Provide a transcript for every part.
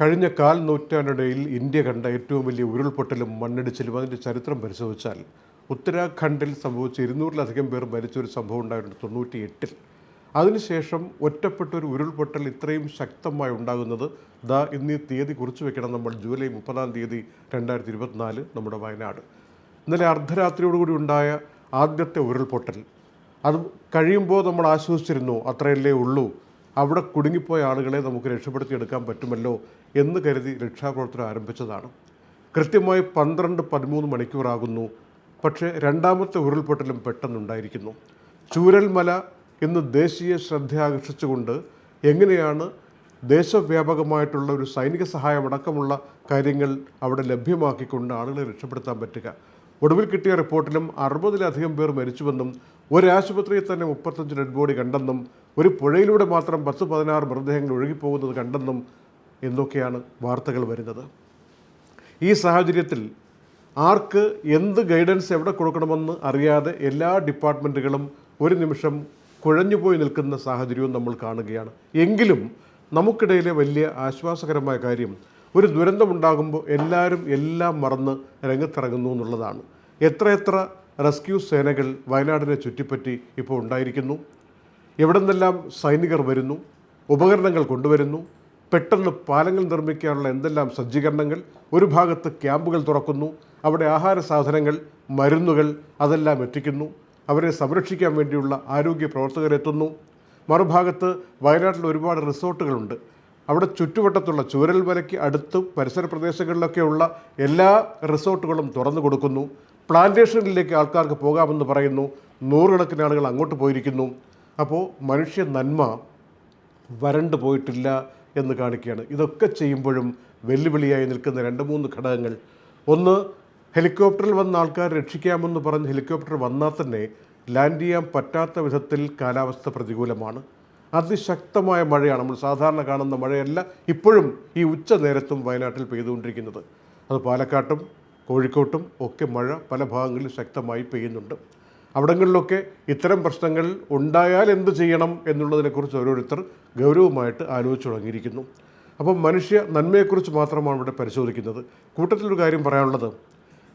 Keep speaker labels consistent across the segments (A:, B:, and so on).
A: കഴിഞ്ഞ കാൽ നൂറ്റാണ്ടിടയിൽ ഇന്ത്യ കണ്ട ഏറ്റവും വലിയ ഉരുൾപൊട്ടലും മണ്ണിടിച്ചിലും അതിന്റെ ചരിത്രം പരിശോധിച്ചാൽ ഉത്തരാഖണ്ഡിൽ സംഭവിച്ച ഇരുന്നൂറിലധികം പേർ മരിച്ച ഒരു സംഭവം ഉണ്ടായിട്ടുണ്ട് തൊണ്ണൂറ്റി എട്ടിൽ അതിനുശേഷം ഒറ്റപ്പെട്ട ഒരു ഉരുൾപൊട്ടൽ ഇത്രയും ശക്തമായി ഉണ്ടാകുന്നത് ദാ ഇന്നീ തീയതി കുറിച്ചു വെക്കണം നമ്മൾ. ജൂലൈ മുപ്പതാം തീയതി രണ്ടായിരത്തി ഇരുപത്തിനാല് നമ്മുടെ വയനാട്. ഇന്നലെ അർദ്ധരാത്രിയോടുകൂടി ഉണ്ടായ ആദ്യത്തെ ഉരുൾപൊട്ടൽ. അത് കഴിയുമ്പോൾ നമ്മൾ ആശ്വസിച്ചിരുന്നു അത്രയല്ലേ ഉള്ളൂ. അവിടെ കുടുങ്ങിപ്പോയ ആളുകളെ നമുക്ക് രക്ഷപ്പെടുത്തിയെടുക്കാൻ പറ്റുമല്ലോ എന്ന് കരുതി രക്ഷാപ്രവർത്തനം ആരംഭിച്ചതാണ്. കൃത്യമായി പന്ത്രണ്ട് പതിമൂന്ന് മണിക്കൂറാകുന്നു. പക്ഷേ രണ്ടാമത്തെ ഉരുൾപൊട്ടലും പെട്ടെന്നുണ്ടായിരിക്കുന്നു. ചൂരൽമല ഇന്ന് ദേശീയ ശ്രദ്ധ ആകർഷിച്ചുകൊണ്ട് എങ്ങനെയാണ് ദേശവ്യാപകമായിട്ടുള്ള ഒരു സൈനിക സഹായമടക്കമുള്ള കാര്യങ്ങൾ അവിടെ ലഭ്യമാക്കിക്കൊണ്ട് ആളുകളെ രക്ഷപ്പെടുത്താൻ പറ്റുക? ഒടുവിൽ കിട്ടിയ റിപ്പോർട്ടിലും അറുപതിലധികം പേർ മരിച്ചുവെന്നും ഒരാശുപത്രിയിൽ തന്നെ മുപ്പത്തഞ്ച് ഡെഡ് ബോഡി കണ്ടെന്നും ഒരു പുഴയിലൂടെ മാത്രം പത്ത് പതിനാറ് മൃതദേഹങ്ങൾ ഒഴുകിപ്പോകുന്നത് കണ്ടെന്നും എന്തൊക്കെയാണ് വാർത്തകൾ വരുന്നത്? ഈ സാഹചര്യത്തിൽ ആർക്ക് എന്ത് ഗൈഡൻസ് എവിടെ കൊടുക്കണമെന്ന് അറിയാതെ എല്ലാ ഡിപ്പാർട്ട്മെന്റുകളും ഒരു നിമിഷം കുഴഞ്ഞുപോയി നിൽക്കുന്ന സാഹചര്യവും നമ്മൾ കാണുകയാണ്. എങ്കിലും നമുക്കിടയിലെ വലിയ ആശ്വാസകരമായ കാര്യം ഒരു ദുരന്തമുണ്ടാകുമ്പോൾ എല്ലാവരും എല്ലാം മറന്ന് രംഗത്തിറങ്ങുന്നു എന്നുള്ളതാണ്. എത്രയെത്ര റെസ്ക്യൂ സേനകൾ വയനാടിനെ ചുറ്റിപ്പറ്റി ഇപ്പോൾ ഉണ്ടായിരിക്കുന്നു? എവിടെ നിന്നെല്ലാം സൈനികർ വരുന്നു ഉപകരണങ്ങൾ കൊണ്ടുവരുന്നു പെട്ടെന്ന് പാലങ്ങൾ നിർമ്മിക്കാനുള്ള എന്തെല്ലാം സജ്ജീകരണങ്ങൾ ഒരു ഭാഗത്ത് ക്യാമ്പുകൾ തുറക്കുന്നു അവിടെ ആഹാര സാധനങ്ങൾ മരുന്നുകൾ അതെല്ലാം എത്തിക്കുന്നു അവരെ സംരക്ഷിക്കാൻ വേണ്ടിയുള്ള ആരോഗ്യ പ്രവർത്തകരെത്തുന്നു മറുഭാഗത്ത് വയനാട്ടിൽ ഒരുപാട് റിസോർട്ടുകളുണ്ട്. അവിടെ ചുറ്റുവട്ടത്തുള്ള ചൂരൽ ചൂരൽമലയ്ക്ക് അടുത്ത് പരിസര പ്രദേശങ്ങളിലൊക്കെയുള്ള എല്ലാ റിസോർട്ടുകളും തുറന്നു കൊടുക്കുന്നു. പ്ലാന്റേഷനിലേക്ക് ആൾക്കാർക്ക് പോകാമെന്ന് പറയുന്നു. നൂറുകണക്കിന് ആളുകൾ അങ്ങോട്ട് പോയിരിക്കുന്നു. അപ്പോൾ മനുഷ്യ നന്മ വരണ്ടു പോയിട്ടില്ല എന്ന് കാണിക്കുകയാണ്. ഇതൊക്കെ ചെയ്യുമ്പോഴും വെല്ലുവിളിയായി നിൽക്കുന്ന രണ്ട് മൂന്ന് ഘടകങ്ങൾ. ഒന്ന് ഹെലികോപ്റ്ററിൽ വന്ന ആൾക്കാർ രക്ഷിക്കാമെന്ന് പറഞ്ഞ് ഹെലികോപ്റ്റർ വന്നാൽ തന്നെ ലാൻഡ് ചെയ്യാൻ പറ്റാത്ത വിധത്തിൽ കാലാവസ്ഥ പ്രതികൂലമാണ്. അതിശക്തമായ മഴയാണ്. നമ്മൾ സാധാരണ കാണുന്ന മഴയല്ല ഇപ്പോഴും ഈ ഉച്ച നേരത്തും വയനാട്ടിൽ പെയ്തുകൊണ്ടിരിക്കുന്നത്. അത് പാലക്കാട്ടും കോഴിക്കോട്ടും ഒക്കെ മഴ പല ഭാഗങ്ങളിൽ ശക്തമായി പെയ്യുന്നുണ്ട്. അവിടങ്ങളിലൊക്കെ ഇത്തരം പ്രശ്നങ്ങൾ ഉണ്ടായാൽ എന്ത് ചെയ്യണം എന്നുള്ളതിനെക്കുറിച്ച് ഓരോരുത്തർ ഗൗരവമായിട്ട് ആലോചിച്ചു തുടങ്ങിയിരിക്കുന്നു. അപ്പം മനുഷ്യ നന്മയെക്കുറിച്ച് മാത്രമാണ് ഇവിടെ പരിശോധിക്കുന്നത്. കൂട്ടത്തിലൊരു കാര്യം പറയാനുള്ളത്.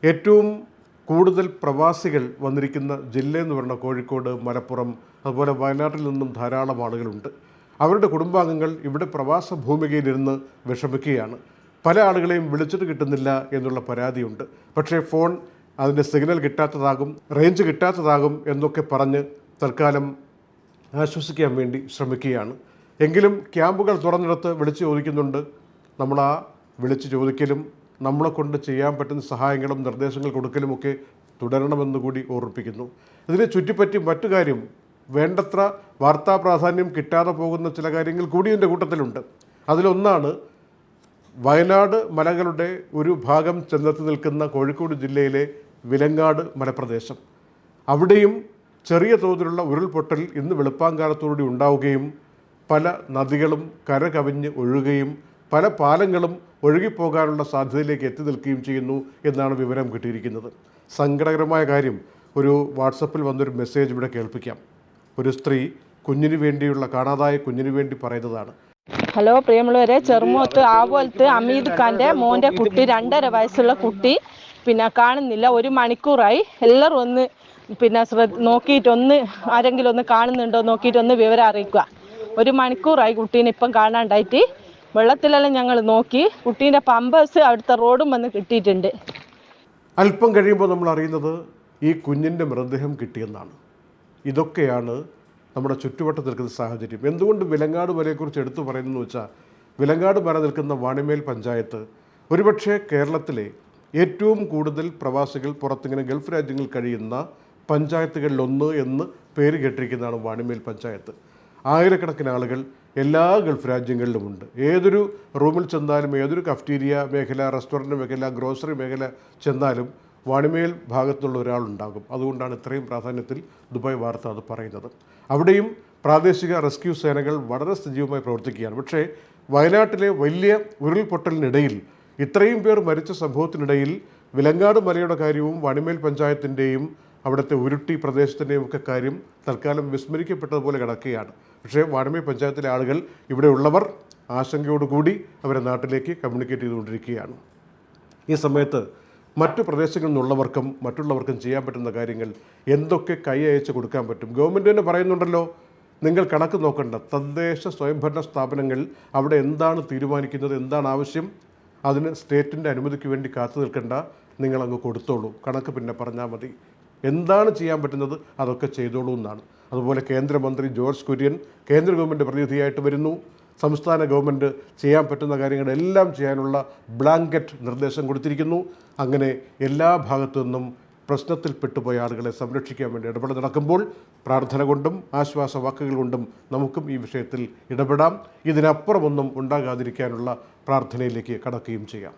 A: ഏറ്റവും കൂടുതൽ പ്രവാസികൾ വന്നിരിക്കുന്ന ജില്ല എന്ന് പറയുന്ന കോഴിക്കോട് മലപ്പുറം അതുപോലെ വയനാട്ടിൽ നിന്നും ധാരാളം ആളുകളുണ്ട്. അവരുടെ കുടുംബാംഗങ്ങൾ ഇവിടെ പ്രവാസ ഭൂമികയിലിരുന്ന് വിഷമിക്കുകയാണ്. പല ആളുകളെയും വിളിച്ചിട്ട് കിട്ടുന്നില്ല എന്നുള്ള പരാതിയുണ്ട്. പക്ഷേ ഫോൺ അതിന്റെ സിഗ്നൽ കിട്ടാത്തതാകും റേഞ്ച് കിട്ടാത്തതാകും എന്നൊക്കെ പറഞ്ഞ് തൽക്കാലം ആശ്വസിക്കാൻ വേണ്ടി ശ്രമിക്കുകയാണ്. എങ്കിലും ക്യാമ്പുകൾ തുറന്നിടത്ത് വിളിച്ച് ചോദിക്കുന്നുണ്ട്. നമ്മൾ ആ വിളിച്ച് ചോദിക്കലും നമ്മളെ കൊണ്ട് ചെയ്യാൻ പറ്റുന്ന സഹായങ്ങളും നിർദ്ദേശങ്ങൾ കൊടുക്കലുമൊക്കെ തുടരണമെന്ന് കൂടി ഓർമ്മിപ്പിക്കുന്നു. ഇതിനെ ചുറ്റിപ്പറ്റി മറ്റു കാര്യം വേണ്ടത്ര വാർത്താ പ്രാധാന്യം കിട്ടാതെ പോകുന്ന ചില കാര്യങ്ങൾ കൂടി ഇതിന്റെ കൂട്ടത്തിലുണ്ട്. അതിലൊന്നാണ് വയനാട് മലകളുടെ ഒരു ഭാഗം ചെന്നെത്തി നിൽക്കുന്ന കോഴിക്കോട് ജില്ലയിലെ വിലങ്ങാട് മലപ്രദേശം. അവിടെയും ചെറിയ തോതിലുള്ള ഉരുൾപൊട്ടൽ ഇന്ന് വെളുപ്പാങ്കാലത്തോടുകൂടി ഉണ്ടാവുകയും പല നദികളും കരകവിഞ്ഞ് ഒഴുകുകയും പല പാലങ്ങളും ഒഴുകിപ്പോകാനുള്ള സാധ്യതയിലേക്ക് എത്തി നിൽക്കുകയും ചെയ്യുന്നു എന്നാണ് വിവരം കിട്ടിയിരിക്കുന്നത്. സങ്കടകരമായ കാര്യം ഒരു വാട്സപ്പിൽ വന്നൊരു മെസ്സേജ് ഇവിടെ കേൾപ്പിക്കാം. ഒരു സ്ത്രീ കുഞ്ഞിന് വേണ്ടിയുള്ള കാണാതായ കുഞ്ഞിന് വേണ്ടി പറയുന്നതാണ്.
B: ഹലോ പ്രിയമുള്ളവരെ ചെറുമൂത്ത് ആവോലത്ത് അമീദ് ഖാന്റെ മോന്റെ കുട്ടി രണ്ടര വയസ്സുള്ള കുട്ടി പിന്നെ കാണുന്നില്ല. ഒരു മണിക്കൂറായി എല്ലാവരും ഒന്ന് പിന്നെ ശ്രദ്ധ നോക്കിയിട്ട് ഒന്ന് ആരെങ്കിലും ഒന്ന് കാണുന്നുണ്ടോ? നോക്കിയിട്ട് ഒന്ന് വിവരം അറിയിക്കുക. ഒരു മണിക്കൂറായി കുട്ടീനെ ഇപ്പം കാണാണ്ടായിട്ട്. വെള്ളത്തിലെല്ലാം ഞങ്ങൾ നോക്കി. കുട്ടീന്റെ പമ്പേഴ്സ് അവിടുത്തെ റോഡും വന്ന് കിട്ടിയിട്ടുണ്ട്.
A: അല്പം കഴിയുമ്പോൾ നമ്മൾ അറിയുന്നത് ഈ കുഞ്ഞിന്റെ മൃതദേഹം കിട്ടിയെന്നാണ്. ഇതൊക്കെയാണ് നമ്മുടെ ചുറ്റുവട്ടത്ത് നിൽക്കുന്ന സാഹചര്യം. എന്തുകൊണ്ട് വിലങ്ങാട് മലയെക്കുറിച്ച് എടുത്തു പറയുന്നതെന്ന് വെച്ചാൽ വിലങ്ങാട് മല നിൽക്കുന്ന വാണിമേൽ പഞ്ചായത്ത് ഒരുപക്ഷെ കേരളത്തിലെ ഏറ്റവും കൂടുതൽ പ്രവാസികൾ പുറത്തിങ്ങനെ ഗൾഫ് രാജ്യങ്ങളിൽ കഴിയുന്ന പഞ്ചായത്തുകളിലൊന്ന് എന്ന് പേര് കേട്ടിരിക്കുന്നതാണ് വാണിമേൽ പഞ്ചായത്ത്. ആയിരക്കണക്കിന് ആളുകൾ എല്ലാ ഗൾഫ് രാജ്യങ്ങളിലുമുണ്ട്. ഏതൊരു റൂമിൽ ചെന്നാലും ഏതൊരു കഫ്റ്റീരിയ മേഖല റെസ്റ്റോറന്റ് മേഖല ഗ്രോസറി മേഖല ചെന്നാലും വാണിമേൽ ഭാഗത്തുള്ള ഒരാളുണ്ടാകും. അതുകൊണ്ടാണ് ഇത്രയും പ്രാധാന്യത്തിൽ ദുബായ് വാർത്ത അത് പറയുന്നത്. അവിടെയും പ്രാദേശിക റെസ്ക്യൂ സേനകൾ വളരെ സജീവമായി പ്രവർത്തിക്കുകയാണ്. പക്ഷേ വയനാട്ടിലെ വലിയ ഉരുൾപൊട്ടലിനിടയിൽ ഇത്രയും പേർ മരിച്ച സംഭവത്തിനിടയിൽ വിലങ്ങാട് മലയുടെ കാര്യവും വണിമേൽ പഞ്ചായത്തിന്റെയും അവിടുത്തെ ഉരുട്ടി പ്രദേശത്തിന്റെയും ഒക്കെ കാര്യം തൽക്കാലം വിസ്മരിക്കപ്പെട്ടതുപോലെ കിടക്കുകയാണ്. പക്ഷേ വാണിമേൽ പഞ്ചായത്തിലെ ആളുകൾ ഇവിടെ ഉള്ളവർ ആശങ്കയോടുകൂടി അവരെ നാട്ടിലേക്ക് കമ്മ്യൂണിക്കേറ്റ് ചെയ്തുകൊണ്ടിരിക്കുകയാണ്. ഈ സമയത്ത് മറ്റു പ്രദേശങ്ങളിൽ നിന്നുള്ളവർക്കും മറ്റുള്ളവർക്കും ചെയ്യാൻ പറ്റുന്ന കാര്യങ്ങൾ എന്തൊക്കെ കൈ അയച്ച് കൊടുക്കാൻ പറ്റും? ഗവൺമെന്റ് തന്നെ പറയുന്നുണ്ടല്ലോ നിങ്ങൾ കണക്ക് നോക്കേണ്ട. തദ്ദേശ സ്വയംഭരണ സ്ഥാപനങ്ങൾ അവിടെ എന്താണ് തീരുമാനിക്കുന്നത്? എന്താണ് ആവശ്യം? അതിന് സ്റ്റേറ്റിന്റെ അനുമതിക്ക് വേണ്ടി കാത്തു നിൽക്കേണ്ട. നിങ്ങളങ്ങ് കൊടുത്തോളൂ. കണക്ക് പിന്നെ പറഞ്ഞാൽ മതി. എന്താണ് ചെയ്യാൻ പറ്റുന്നത്? അതൊക്കെ ചെയ്തോളൂ എന്നാണ്. അതുപോലെ കേന്ദ്രമന്ത്രി ജോർജ് കുര്യൻ കേന്ദ്ര ഗവൺമെന്റ് പ്രതിനിധിയായിട്ട് വരുന്നു. സംസ്ഥാന ഗവൺമെന്റ് ചെയ്യാൻ പറ്റുന്ന കാര്യങ്ങളെല്ലാം ചെയ്യാനുള്ള ബ്ലാങ്കറ്റ് നിർദ്ദേശം കൊടുത്തിരിക്കുന്നു. അങ്ങനെ എല്ലാ ഭാഗത്തു നിന്നും പ്രശ്നത്തിൽ പെട്ടുപോയ ആളുകളെ സംരക്ഷിക്കാൻ വേണ്ടി ഇടപെടൽ നടക്കുമ്പോൾ പ്രാർത്ഥന കൊണ്ടും ആശ്വാസ വാക്കുകൾ കൊണ്ടും നമുക്കും ഈ വിഷയത്തിൽ ഇടപെടാം. ഇതിനപ്പുറമൊന്നും ഉണ്ടാകാതിരിക്കാനുള്ള പ്രാർത്ഥനയിലേക്ക് കടക്കുകയും ചെയ്യാം.